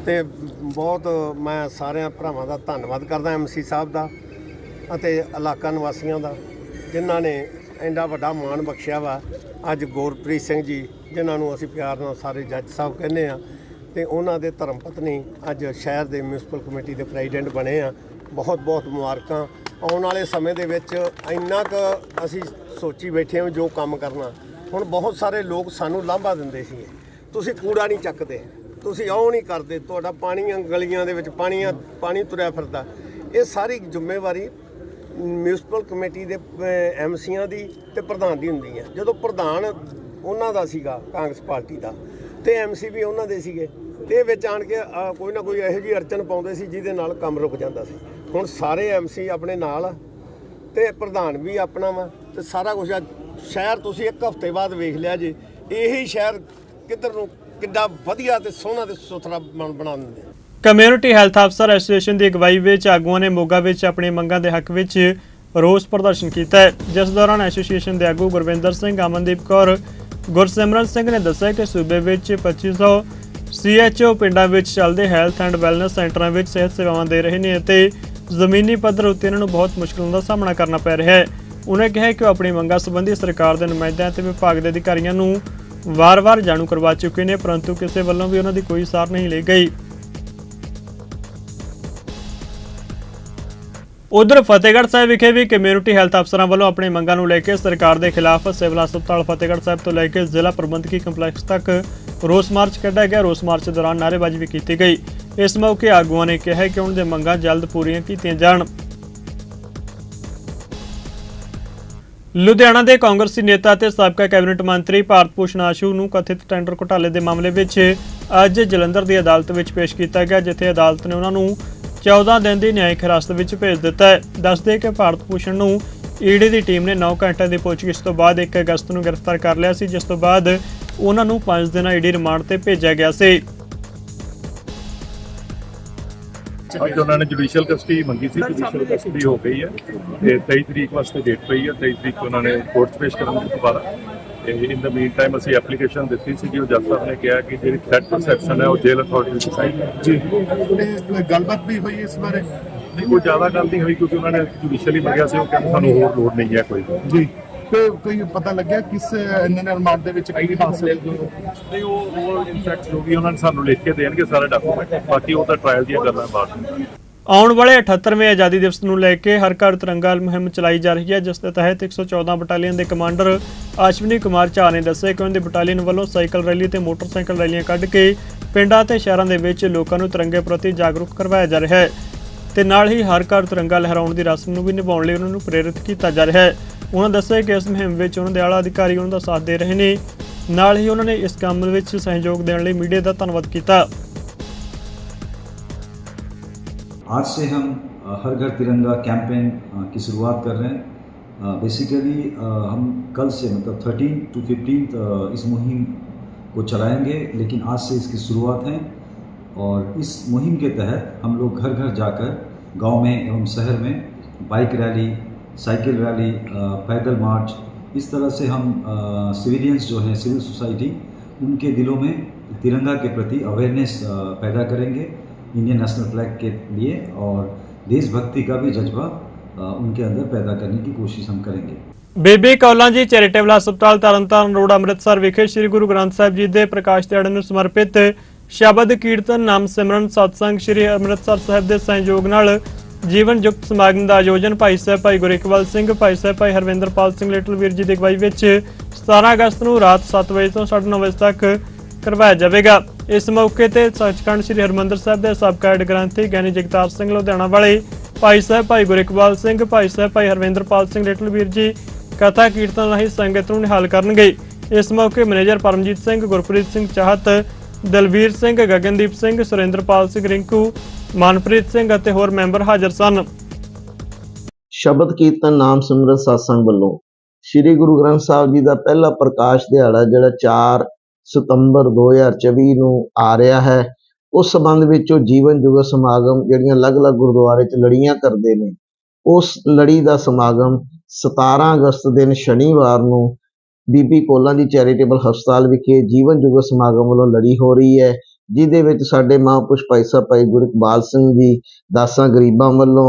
ਤੇ ਬਹੁਤ ਮੈਂ ਸਾਰਿਆਂ ਭਰਾਵਾਂ ਦਾ ਧੰਨਵਾਦ ਕਰਦਾ ਐਮਸੀ ਸਾਹਿਬ ਦਾ ਅਤੇ ਇਲਾਕਾ ਨਿਵਾਸੀਆਂ ਦਾ, ਜਿਨ੍ਹਾਂ ਨੇ ਐਡਾ ਵੱਡਾ ਮਾਣ ਬਖਸ਼ਿਆ ਵਾ। ਅੱਜ ਗੁਰਪ੍ਰੀਤ ਸਿੰਘ ਜੀ, ਜਿਨ੍ਹਾਂ ਨੂੰ ਅਸੀਂ ਪਿਆਰ ਨਾਲ ਸਾਰੇ ਜੱਜ ਸਾਹਿਬ ਕਹਿੰਦੇ ਆ ਤੇ ਉਹਨਾਂ ਦੇ ਧਰਮ ਪਤਨੀ ਅੱਜ ਸ਼ਹਿਰ ਦੇ ਮਿਊਨਿਸਪਲ ਕਮੇਟੀ ਦੇ ਪ੍ਰੈਜ਼ੀਡੈਂਟ ਬਣੇ ਆ। ਬਹੁਤ ਬਹੁਤ ਮੁਬਾਰਕਾਂ। ਆਉਣ ਵਾਲੇ ਸਮੇਂ ਦੇ ਵਿੱਚ ਇੰਨਾ ਕੁ ਅਸੀਂ ਸੋਚੀ ਬੈਠੇ ਹਾਂ ਜੋ ਕੰਮ ਕਰਨਾ। ਹੁਣ ਬਹੁਤ ਸਾਰੇ ਲੋਕ ਸਾਨੂੰ ਲਾਂਭਾ ਦਿੰਦੇ ਸੀ। ਤੁਸੀਂ ਕੂੜਾ ਨਹੀਂ ਚੱਕਦੇ। ਤੁਸੀਂ ਆਉ ਨਹੀਂ ਕਰਦੇ। ਤੁਹਾਡਾ ਪਾਣੀਆਂ ਗਲੀਆਂ ਦੇ ਵਿੱਚ ਪਾਣੀਆਂ ਪਾਣੀ ਤੁਰਿਆ ਫਿਰਦਾ। ਇਹ ਸਾਰੀ ਜ਼ਿੰਮੇਵਾਰੀ ਮਿਊਨਿਸਪਲ ਕਮੇਟੀ ਦੇ ਐਮਸੀਆਂ ਦੀ ਤੇ ਪ੍ਰਧਾਨ ਦੀ ਹੁੰਦੀ ਹੈ ਜਦੋਂ ਪ੍ਰਧਾਨ ਉਹਨਾਂ ਦਾ ਸੀਗਾ, ਕਾਂਗਰਸ ਪਾਰਟੀ ਦਾ। ਤੇ ਐਮਸੀ ਵੀ ਉਹਨਾਂ ਦੇ ਸੀਗੇ। ਤੇ ਵਿੱਚ ਆਣ ਕੇ ਕੋਈ ਨਾ ਕੋਈ ਇਹੋ ਜਿਹੀ ਅੜਚਨ ਪਾਉਂਦੇ ਸੀ ਜਿਹਦੇ ਨਾਲ ਕੰਮ ਰੁਕ ਜਾਂਦਾ ਸੀ। ਹੁਣ ਸਾਰੇ ਐਮਸੀ ਆਪਣੇ ਨਾਲ ਆ ਤੇ ਪ੍ਰਧਾਨ ਵੀ ਆਪਣਾ ਵਾ ਤੇ ਸਾਰਾ ਕੁਝ ਸ਼ਹਿਰ ਤੁਸੀਂ ਇੱਕ ਹਫ਼ਤੇ ਬਾਅਦ ਵੇਖ ਲਿਆ ਜੀ, ਇਹੀ ਸ਼ਹਿਰ ਕਿੱਧਰ ਨੂੰ ਕਿੱਡਾ ਵਧੀਆ ਤੇ ਸੋਹਣਾ ਤੇ ਸੁਥਰਾ ਬਣ- ਬਣਾ ਦਿੰਦੇ ਕਮਿਊਨਿਟੀ ਹੈਲਥ ਅਫਸਰ ਐਸੋਸੀਏਸ਼ਨ ਦੀ ਅਗਵਾਈ ਵਿੱਚ ਆਗੂਆਂ ਨੇ ਮੋਗਾ ਵਿੱਚ ਆਪਣੀ ਮੰਗਾਂ ਦੇ ਹੱਕ ਵਿੱਚ ਰੋਸ ਪ੍ਰਦਰਸ਼ਨ ਕੀਤਾ ਜਿਸ ਦੌਰਾਨ ਐਸੋਸੀਏਸ਼ਨ ਦੇ ਆਗੂ ਗੁਰਵਿੰਦਰ ਸਿੰਘ, ਅਮਨਦੀਪ ਕੌਰ ਗੁਰਸਿਮਰਨ ਸਿੰਘ ਨੇ ਦੱਸਿਆ ਕਿ ਸੂਬੇ ਵਿੱਚ 2500 ਸੀਐਚਓ ਪਿੰਡਾਂ ਵਿੱਚ ਚੱਲਦੇ ਹੈਲਥ ਐਂਡ ਵੈਲਨੈਸ ਸੈਂਟਰਾਂ ਵਿੱਚ ਸਿਹਤ ਸੇਵਾਵਾਂ ਦੇ ਰਹੇ ਨੇ ਅਤੇ ਜ਼ਮੀਨੀ ਪੱਧਰ ਉੱਤੇ ਇਹਨਾਂ ਨੂੰ ਬਹੁਤ ਮੁਸ਼ਕਲਾਂ ਦਾ ਸਾਹਮਣਾ ਕਰਨਾ ਪੈ ਰਿਹਾ ਹੈ। ਉਹਨਾਂ ਕਿਹਾ ਕਿ ਉਹ ਆਪਣੀ ਮੰਗਾਂ ਸੰਬੰਧੀ ਸਰਕਾਰ ਦੇ ਨੁਮਾਇੰਦਿਆਂ ਅਤੇ ਵਿਭਾਗ ਦੇ ਅਧਿਕਾਰੀਆਂ ਨੂੰ ਵਾਰ-ਵਾਰ ਜਾਣੂ ਕਰਵਾ ਚੁੱਕੇ ਨੇ, ਪਰੰਤੂ ਕਿਸੇ ਵੱਲੋਂ ਵੀ ਉਹਨਾਂ ਦੀ ਕੋਈ ਸਾਰ ਨਹੀਂ ਲਈ ਗਈ। ਉਧਰ ਫਤਿਹਗੜ੍ਹ ਸਾਹਿਬ ਵਿਖੇ ਵੀ ਕਮਿਊਨਿਟੀ ਹੈਲਥ ਅਫਸਰਾਂ ਵੱਲੋਂ ਆਪਣੀ ਮੰਗਾਂ ਨੂੰ ਲੈ ਕੇ ਸਰਕਾਰ ਦੇ ਖਿਲਾਫ ਸਿਵਲ ਹਸਪਤਾਲ ਫਤਿਹਗੜ੍ਹ ਸਾਹਿਬ ਤੋਂ ਲੈ ਕੇ ਜ਼ਿਲ੍ਹਾ ਪ੍ਰਬੰਧਕੀ ਕੰਪਲੈਕਸ ਤੱਕ ਰੋਸ ਮਾਰਚ ਕੱਢਿਆ ਗਿਆ। ਰੋਸ ਮਾਰਚ ਦੌਰਾਨ ਨਾਅਰੇਬਾਜ਼ੀ ਵੀ ਕੀਤੀ ਗਈ। ਇਸ ਮੌਕੇ ਆਗੂਆਂ ਨੇ ਕਿਹਾ ਕਿ ਉਹਨਾਂ ਦੀਆਂ ਮੰਗਾਂ ਜਲਦ ਪੂਰੀਆਂ ਕੀਤੀਆਂ ਜਾਣ। ਲੁਧਿਆਣਾ ਦੇ ਕਾਂਗਰਸੀ ਨੇਤਾ ਤੇ ਸਾਬਕਾ ਕੈਬਨਿਟ ਮੰਤਰੀ ਭਾਰਤ ਭੂਸ਼ਣ ਆਸ਼ੂ ਨੂੰ ਕਥਿਤ ਟੈਂਡਰ ਘੁਟਾਲੇ ਦੇ ਮਾਮਲੇ ਵਿੱਚ ਅੱਜ ਜਲੰਧਰ ਦੀ ਅਦਾਲਤ ਵਿੱਚ ਪੇਸ਼ ਕੀਤਾ ਗਿਆ, ਜਿੱਥੇ ਅਦਾਲਤ ਨੇ ਉਹਨਾਂ ਨੂੰ 14 ਦਿਨ ਦੀ ਨਿਆਇਕ ਹਿਰਾਸਤ ਵਿੱਚ ਭੇਜ ਦਿੱਤਾ ਹੈ। ਦੱਸਦੇ ਕਿ ਭਾਰਤ ਭੂਸ਼ਣ ਨੂੰ ਈਡੀ ਦੀ ਟੀਮ ਨੇ 9 ਘੰਟਿਆਂ ਦੀ ਪੁੱਛਗਿੱਛ ਤੋਂ ਬਾਅਦ 1 ਅਗਸਤ ਨੂੰ ਗ੍ਰਿਫਤਾਰ ਕਰ ਲਿਆ ਸੀ, ਜਿਸ ਤੋਂ ਬਾਅਦ ਉਹਨਾਂ ਨੂੰ 5 ਦਿਨਾਂ ਈਡੀ ਰਿਮਾਂਡ ਤੇ ਭੇਜਿਆ ਗਿਆ ਸੀ। ਅੱਜ ਉਹਨਾਂ ਨੇ ਜੁਡੀਸ਼ੀਅਲ ਕਸਟਡੀ ਮੰਗੀ ਸੀ, ਜੁਡੀਸ਼ੀਅਲ ਕਸਟਡੀ ਹੋ ਗਈ ਹੈ ਤੇ 23 ਤਰੀਕ ਵਾਸਤੇ ਡੇਟ ਪਈ ਹੈ 23 ਤਰੀਕ ਨੂੰ ਉਹਨਾਂ ਨੇ ਕੋਰਟ 'ਚ ਪੇਸ਼ ਕਰਨ ਦੀ ਦੁਬਾਰਾ ਤੇ ਇਨ ਦਾ ਮੀਨ ਟਾਈਮ ਅਸੀਂ ਐਪਲੀਕੇਸ਼ਨ ਦਿੱਤੀ ਸੀ ਕਿ ਉਹ ਜੱਜ ਸਾਹਿਬ ਨੇ ਕਿਹਾ ਕਿ ਜਿਹੜੀ ਥ੍ਰੈਟ ਪਰਸੈਪਸ਼ਨ ਹੈ ਉਹ ਜੇਲ੍ਹ ਅਥਾਰਟੀ ਵਿੱਚ ਸਾਈਨ ਜੀ ਕੋਈ ਗੱਲਬਾਤ ਵੀ ਹੋਈ ਇਸ ਬਾਰੇ? ਨਹੀਂ ਕੋਈ ਜ਼ਿਆਦਾ ਗੱਲ ਨਹੀਂ ਹੋਈ ਕਿਉਂਕਿ ਉਹਨਾਂ ਨੇ ਜੁਡੀਸ਼ੀਅਲੀ ਮੰਗਿਆ ਸੀ ਉਹ ਕਹਿੰਦੇ ਸਾਨੂੰ ਹੋਰ ਲੋੜ ਨਹੀਂ ਹੈ ਕੋਈ। ਜੀ ਤੇ ਕੋਈ ਪਤਾ ਲੱਗਿਆ ਕਿਸ ਇਹਨਾਂ ਰਿਮਾਂਡ ਦੇ ਵਿੱਚ ਕੀ ਹਾਸਲ ਨਹੀਂ ਉਹ ਉਹ ਇਨਫੈਕਟ ਜੋ ਵੀ ਉਹਨਾਂ ਨੇ ਸਾਨੂੰ ਲਿਖ ਕੇ ਦੇਣਗੇ ਸਾਰਾ ਡਾਕੂਮੈਂਟ ਬਾਕੀ ਉਹ ਤਾਂ ਟ੍ਰਾਇਲ ਦੀਆਂ ਗੱਲਾਂ ਬਾਅਦ ਵਿੱਚ। ਆਉਣ ਵਾਲੇ 78ਵੇਂ ਆਜ਼ਾਦੀ ਦਿਵਸ ਨੂੰ ਲੈ ਕੇ ਹਰ ਘਰ ਤਿਰੰਗਾ ਮੁਹਿੰਮ ਚਲਾਈ ਜਾ ਰਹੀ ਹੈ, ਜਿਸ ਦੇ ਤਹਿਤ 114 ਬਟਾਲੀਅਨ ਦੇ ਕਮਾਂਡਰ ਆਸ਼ਵਨੀ ਕੁਮਾਰ ਝਾ ਨੇ ਦੱਸਿਆ ਕਿ ਉਹਨਾਂ ਦੀ ਬਟਾਲੀਅਨ ਵੱਲੋਂ ਸਾਈਕਲ ਰੈਲੀ ਤੇ ਮੋਟਰਸਾਈਕਲ ਰੈਲੀਆਂ ਕੱਢ ਕੇ ਪਿੰਡਾਂ ਤੇ ਸ਼ਹਿਰਾਂ ਦੇ ਵਿੱਚ ਲੋਕਾਂ ਨੂੰ ਤਿਰੰਗੇ ਪ੍ਰਤੀ ਜਾਗਰੂਕ ਕਰਵਾਇਆ ਜਾ ਰਿਹਾ ਹੈ ਤੇ ਨਾਲ ਹੀ ਹਰ ਘਰ ਤਿਰੰਗਾ ਲਹਿਰਾਉਣ ਦੀ ਰਸਮ ਨੂੰ ਵੀ ਨਿਭਾਉਣ ਲਈ ਉਹਨਾਂ ਨੂੰ ਪ੍ਰੇਰਿਤ ਕੀਤਾ ਜਾ ਰਿਹਾ ਹੈ। ਉਹਨਾਂ ਦੱਸਿਆ ਕਿ ਇਸ ਮੁਹਿੰਮ ਵਿੱਚ ਉਹਨਾਂ ਦੇ ਆਲਾ ਅਧਿਕਾਰੀ ਉਹਨਾਂ ਦਾ ਸਾਥ ਦੇ ਰਹੇ ਨੇ। ਨਾਲ ਹੀ ਉਹਨਾਂ ਨੇ ਇਸ ਕੰਮ ਵਿੱਚ ਸਹਿਯੋਗ ਦੇਣ ਲਈ ਮੀਡੀਆ ਦਾ ਧੰਨਵਾਦ ਕੀਤਾ। आज से हम हर घर तिरंगा कैंपेन की शुरुआत कर रहे हैं। बेसिकली हम कल से मतलब 13 टू 15 इस मुहिम को चलाएँगे, लेकिन आज से इसकी शुरुआत है। और इस मुहिम के तहत हम लोग घर घर जाकर, गाँव में एवं शहर में बाइक रैली साइकिल रैली पैदल मार्च इस तरह से हम सिविलियंस जो हैं सिविल सोसाइटी उनके दिलों में तिरंगा के प्रति अवेयरनेस पैदा करेंगे। इंडियन नेशनल फ्लैग के लिए और देशभक्ति का भी जज्बा अ, उनके अंदर पैदा करने की कोशिश हम करेंगे ਬੇਬੀ ਕੌਲਾਂ ਜੀ ਚੈਰੀਟੇਬਲ ਹਸਪਤਾਲ ਤਰਨਤਾਰਨ ਰੋਡ ਅੰਮ੍ਰਿਤਸਰ ਵਿਖੇ ਸ੍ਰੀ ਗੁਰੂ ਗ੍ਰੰਥ ਸਾਹਿਬ ਜੀ ਦੇ ਪ੍ਰਕਾਸ਼ ਦਿਹਾੜੇ ਨੂੰ ਸਮਰਪਿਤ ਸ਼ਬਦ ਕੀਰਤਨ ਨਾਮ ਸਿਮਰਨ ਸਤਸੰਗ ਸ੍ਰੀ ਅੰਮ੍ਰਿਤਸਰ ਸਾਹਿਬ ਦੇ ਸਹਿਯੋਗ ਨਾਲ ਜੀਵਨ ਯੁਕਤ ਸਮਾਗਮ ਦਾ ਆਯੋਜਨ ਭਾਈ ਸਾਹਿਬ ਭਾਈ ਗੁਰੇਕਵਾਲ ਸਿੰਘ ਭਾਈ ਸਾਹਿਬ ਭਾਈ ਹਰਵਿੰਦਰਪਾਲ ਸਿੰਘ ਲਿਟਲ ਵੀਰ ਜੀ ਦੀ ਅਗਵਾਈ ਵਿੱਚ 17 ਅਗਸਤ ਨੂੰ ਰਾਤ 7 ਵਜੇ ਤੋਂ 9:30 ਵਜੇ ਤੱਕ ਕਰਵਾਇਆ ਜਾਵੇਗਾ ਇਸ ਮੌਕੇ ਤੇ ਸੱਚਖੰਡ ਸ੍ਰੀ ਹਰਮੰਦਰ ਸਾਹਿਬ ਦੇ ਸਾਬਕਾ ਹੈੱਡ ਗ੍ਰੰਥੀ ਗਿਆਨੀ ਜਗਤਾਰ ਸਿੰਘ ਲੁਧਿਆਣਾ ਵਾਲੇ, ਭਾਈ ਸਾਹਿਬ ਭਾਈ ਗੁਰੇਕਵਾਲ ਸਿੰਘ, ਭਾਈ ਸਾਹਿਬ ਭਾਈ ਹਰਵਿੰਦਰਪਾਲ ਸਿੰਘ ਲਿਟਲ ਵੀਰ ਜੀ ਕਥਾ ਕੀਰਤਨ ਰਾਹੀਂ ਸੰਗਤ ਨੂੰ ਨਿਹਾਲ ਕਰਨਗੇ। ਇਸ ਮੌਕੇ ਮੈਨੇਜਰ ਪਰਮਜੀਤ ਸਿੰਘ, ਗੁਰਪ੍ਰੀਤ ਸਿੰਘ ਚਾਹਤ, ਦਲਵੀਰ ਸਿੰਘ, ਗਗਨਦੀਪ ਸਿੰਘ, ਸੁਰਿੰਦਰਪਾਲ ਸਿੰਘ ਰਿੰਕੂ, ਮਨਪ੍ਰੀਤ ਸਿੰਘ ਅਤੇ ਹੋਰ ਮੈਂਬਰ ਹਾਜ਼ਰ ਸਨ। ਸ਼ਬਦ ਕੀਰਤਨ ਨਾਮ ਸਿਮਰਨ satsang ਵੱਲੋਂ ਸ੍ਰੀ ਗੁਰੂ ਗ੍ਰੰਥ ਸਾਹਿਬ ਜੀ ਦਾ ਪਹਿਲਾ ਪ੍ਰਕਾਸ਼ ਦਿਹਾੜਾ, ਜਿਹੜਾ 4 ਸਤੰਬਰ 2024 ਨੂੰ ਆ ਰਿਹਾ ਹੈ। ਉਸ ਸੰਬੰਧ ਵਿੱਚ ਉਹ ਜੀਵਨ ਜੁਗਤ ਸਮਾਗਮ ਜਿਹੜੀਆਂ ਅਲੱਗ-ਅਲੱਗ ਗੁਰਦੁਆਰੇ 'ਚ ਲੜੀਆਂ ਕਰਦੇ ਨੇ, ਉਸ ਲੜੀ ਦਾ ਸਮਾਗਮ 17 ਅਗਸਤ ਦਿਨ ਸ਼ਨੀਵਾਰ ਨੂੰ ਬੀਬੀ ਕੋਲਾਂ ਦੀ ਚੈਰੀਟੇਬਲ ਹਸਪਤਾਲ ਵਿਖੇ ਜੀਵਨ ਜੁਗਤ ਸਮਾਗਮ ਵੱਲੋਂ ਲੜੀ ਹੋ ਰਹੀ ਹੈ, ਜਿਹਦੇ ਵਿੱਚ ਸਾਡੇ ਮਹਾਂਪੁਰਸ਼ ਭਾਈ ਸਾਹਿਬ ਭਾਈ ਗੁਰਇਕਬਾਲ ਸਿੰਘ ਜੀ, ਦਾਸਾਂ ਗਰੀਬਾਂ ਵੱਲੋਂ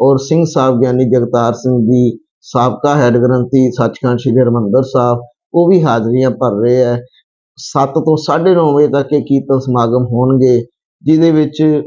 ਔਰ ਸਿੰਘ ਸਾਹਿਬ ਗਿਆਨੀ ਜਗਤਾਰ ਸਿੰਘ ਜੀ, ਸਾਬਕਾ ਹੈੱਡ ਗ੍ਰੰਥੀ ਸੱਚਖੰਡ ਸ੍ਰੀ ਹਰਿਮੰਦਰ ਸਾਹਿਬ, ਉਹ ਵੀ ਹਾਜ਼ਰੀਆਂ ਭਰ ਰਹੇ ਹੈ। 7 ਤੋਂ 9:30 ਵਜੇ ਤੱਕ ਇਹ ਕੀਰਤਨ ਸਮਾਗਮ ਹੋਣਗੇ, ਜਿਹਦੇ ਵਿੱਚ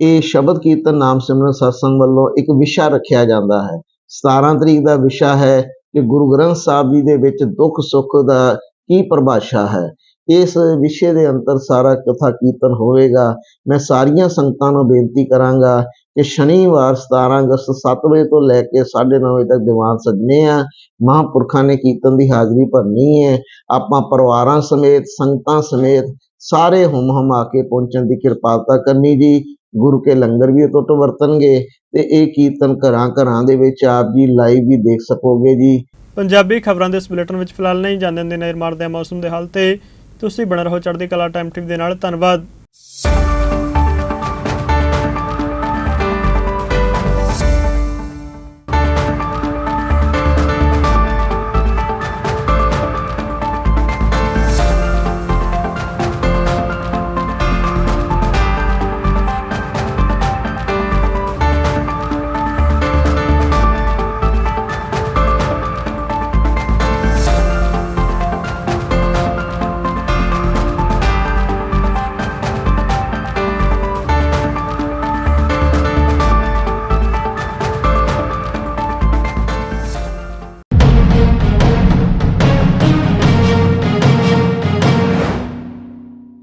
ਇਹ ਸ਼ਬਦ ਕੀਰਤਨ ਨਾਮ ਸਿਮਰਨ satsang ਵੱਲੋਂ ਇੱਕ ਵਿਸ਼ਾ ਰੱਖਿਆ ਜਾਂਦਾ ਹੈ। 17 ਤਰੀਕ ਦਾ ਵਿਸ਼ਾ ਹੈ ਕਿ ਗੁਰੂ ਗ੍ਰੰਥ ਸਾਹਿਬ ਜੀ ਦੇ ਵਿੱਚ ਦੁੱਖ ਸੁੱਖ ਦਾ ਕੀ ਪਰਿਭਾਸ਼ਾ ਹੈ। ਇਸ ਵਿਸ਼ੇ ਦੇ ਅੰਤਰ ਸਾਰਾ ਕਥਾ ਕੀਰਤਨ ਹੋਵੇਗਾ। ਮੈਂ ਸਾਰੀਆਂ ਸੰਗਤਾਂ ਨੂੰ ਬੇਨਤੀ ਕਰਾਂਗਾ ਕਿ ਸ਼ਨੀਵਾਰ 17 ਅਗਸਤ 7 ਵਜੇ ਤੋਂ ਲੈ ਕੇ 9:30 ਵਜੇ ਤੱਕ ਦੀਵਾਨ ਸਜਨੇ ਆ। ਮਹਾਂਪੁਰਖਾਂ ਨੇ ਕੀਰਤਨ ਦੀ ਹਾਜ਼ਰੀ ਭਰਨੀ ਹੈ। ਆਪਾਂ ਪਰਿਵਾਰਾਂ ਸਮੇਤ, ਸੰਗਤਾਂ ਸਮੇਤ ਸਾਰੇ ਹੁਮ ਹਮਾ ਕੇ ਪਹੁੰਚਣ ਦੀ ਕਿਰਪਾਲਤਾ ਕਰਨੀ ਜੀ। ਗੁਰੂ ਕੇ ਲੰਗਰ ਵੀ ਟੁੱਟ ਵਰਤਣਗੇ ਤੇ ਇਹ ਕੀਰਤਨ ਘਰਾਂ ਘਰਾਂ ਦੇ ਵਿੱਚ ਆਪ ਜੀ ਲਾਈਵ ਵੀ ਦੇਖ ਸਕੋਗੇ ਜੀ। ਪੰਜਾਬੀ ਖਬਰਾਂ ਦੇ ਇਸ ਬੁਲੇਟਿਨ ਵਿੱਚ ਫਿਲਹਾਲ ਨਹੀਂ ਜਾਂਦੇ ਹੁੰਦੇ ਨਜ਼ਰ ਮਾਰਦੇ ਹਾਂ ਮੌਸਮ ਦੇ ਹਾਲ ਤੇ। ਤੁਸੀਂ ਬਣੇ ਰਹੋ ਚੜ੍ਹਦੀ ਕਲਾ ਟਾਈਮ ਟਿਪ ਦੇ ਨਾਲ। ਧੰਨਵਾਦ।